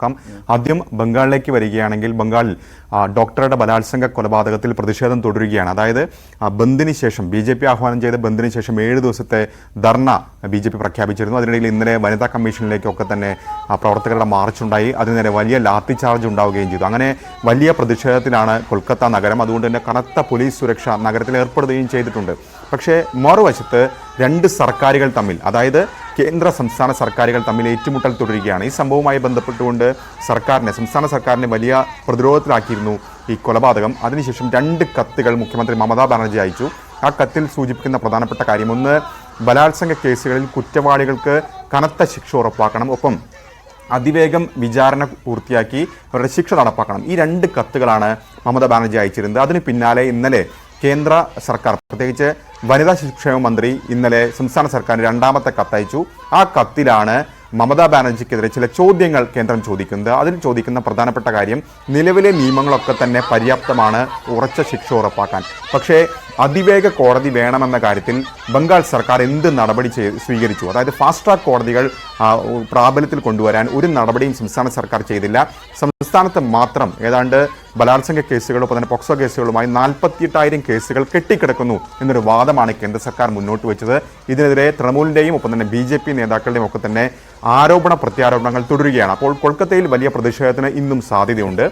നോക്കാം. ആദ്യം ബംഗാളിലേക്ക് വരികയാണെങ്കിൽ ബംഗാളിൽ ഡോക്ടറുടെ ബലാത്സംഗ കൊലപാതകത്തിൽ പ്രതിഷേധം തുടരുകയാണ്. അതായത് ബന്ദിന് ശേഷം ബി ജെ പി ആഹ്വാനം ചെയ്ത ബന്ദിന് ശേഷം ഏഴ് ദിവസത്തെ ധർണ ബി ജെ പി പ്രഖ്യാപിച്ചിരുന്നു. അതിനിടയിൽ ഇന്നലെ വനിതാ കമ്മീഷനിലേക്കൊക്കെ തന്നെ പ്രവർത്തകരുടെ മാർച്ചുണ്ടായി. ഉണ്ടായി നേരെ വലിയ ലാത്തി ചാർജ് ഉണ്ടാവുകയും ചെയ്തു. അങ്ങനെ വലിയ പ്രതിഷേധത്തിലാണ് കൊൽക്കത്ത നഗരം. അതുകൊണ്ട് തന്നെ കനത്ത പോലീസ് സുരക്ഷ നഗരത്തിൽ ഏർപ്പെടുകയും ചെയ്തിട്ടുണ്ട്. പക്ഷേ മറുവശത്ത് രണ്ട് സർക്കാരുകൾ തമ്മിൽ അതായത് കേന്ദ്ര സംസ്ഥാന സർക്കാരുകൾ തമ്മിൽ ഏറ്റുമുട്ടൽ തുടരുകയാണ്. ഈ സംഭവവുമായി ബന്ധപ്പെട്ടുകൊണ്ട് സർക്കാരിനെ സംസ്ഥാന സർക്കാരിനെ വലിയ പ്രതിരോധത്തിലാക്കിയിരുന്നു ഈ കൊലപാതകം. അതിനുശേഷം രണ്ട് കത്തുകൾ മുഖ്യമന്ത്രി മമതാ ബാനർജി അയച്ചു. ആ കത്തിൽ സൂചിപ്പിക്കുന്ന പ്രധാനപ്പെട്ട കാര്യം ഒന്ന് ബലാത്സംഗ കേസുകളിൽ കുറ്റവാളികൾക്ക് കനത്ത ശിക്ഷ ഉറപ്പാക്കണം. ഒപ്പം അതിവേഗം വിചാരണ പൂർത്തിയാക്കി അവരുടെ ശിക്ഷ നടപ്പാക്കണം. ഈ രണ്ട് കത്തുകളാണ് മമതാ ബാനർജി അയച്ചിരുന്നത്. അതിന് പിന്നാലെ ഇന്നലെ കേന്ദ്ര സർക്കാർ. പ്രത്യേകിച്ച് വനിതാ ശിശുക്ഷേമ മന്ത്രി ഇന്നലെ സംസ്ഥാന സർക്കാരിന് രണ്ടാമത്തെ കത്തയച്ചു ആ കത്തിലാണ് മമതാ ബാനർജിക്കെതിരെ ചില ചോദ്യങ്ങൾ കേന്ദ്രം ചോദിക്കുന്നത്. അതിൽ ചോദിക്കുന്ന പ്രധാനപ്പെട്ട കാര്യം നിലവിലെ നിയമങ്ങളൊക്കെ തന്നെ പര്യാപ്തമാണ്. ഉറച്ച ശിക്ഷ ഉറപ്പാക്കാൻ. പക്ഷേ അതിവേഗ കോടതി വേണമെന്ന കാര്യത്തിൽ ബംഗാൾ സർക്കാർ എന്ത് നടപടി സ്വീകരിച്ചു? അതായത് ഫാസ്റ്റ് ട്രാക്ക് കോടതികൾ പ്രാബല്യത്തിൽ കൊണ്ടുവരാൻ ഒരു നടപടിയും സംസ്ഥാന സർക്കാർ ചെയ്തില്ല. സംസ്ഥാനത്ത് മാത്രം ഏതാണ്ട് ബലാത്സംഗ കേസുകളൊപ്പം തന്നെ പോക്സോ കേസുകളുമായി നാൽപ്പത്തിയെട്ടായിരം കേസുകൾ കെട്ടിക്കിടക്കുന്നു എന്നൊരു വാദമാണ് കേന്ദ്ര സർക്കാർ മുന്നോട്ട് വെച്ചത്. ഇതിനെതിരെ തൃണമൂലിന്റെയും ഒപ്പം തന്നെ ബി ജെ പി നേതാക്കളുടെയും ഒക്കെ തന്നെ ആരോപണ പ്രത്യാരോപണങ്ങൾ തുടരുകയാണ്. അപ്പോൾ കൊൽക്കത്തയിൽ വലിയ പ്രതിഷേധത്തിന് ഇന്നും സാധ്യതയുണ്ട്.